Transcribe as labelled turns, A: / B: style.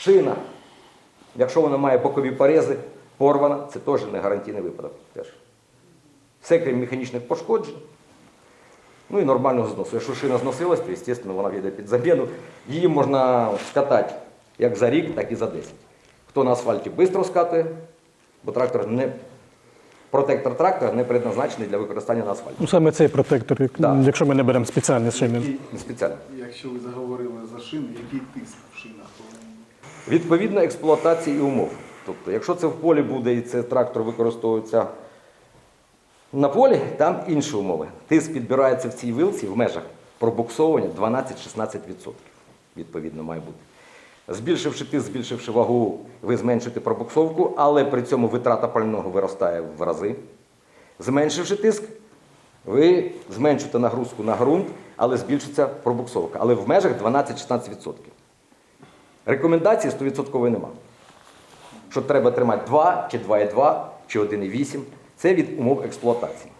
A: Шина. Якщо вона має бокові порези, порвана, це теж не гарантійний випадок. Теж. Все крім механічних пошкоджень. Ну і нормального зносу. Якщо шина зносилась, то, звісно, вона йде під заміну. Її можна скатати як за рік, так і за 10. Хто на асфальті швидко скатує, бо трактор не, протектор трактора не предназначений для використання на асфальті.
B: Ну, саме цей протектор, як-
A: Так.
B: якщо ми не беремо спеціальні шини.
A: Спеціально.
C: Якщо ви заговорили за шини, який тиск в шинах?
A: Відповідно експлуатації і умов. Тобто, якщо це в полі буде і це трактор використовується на полі, там інші умови. Тиск підбирається в цій вилці в межах пробуксовування 12-16%. Відповідно, має бути. Збільшивши тиск, збільшивши вагу, ви зменшуєте пробуксовку, але при цьому витрата пального виростає в рази. Зменшивши тиск, ви зменшуєте нагрузку на ґрунт, але збільшиться пробуксовка. Але в межах 12-16%. Рекомендації 100% нема. Що треба тримати 2 чи 2,2 чи 1,8. Це від умов експлуатації.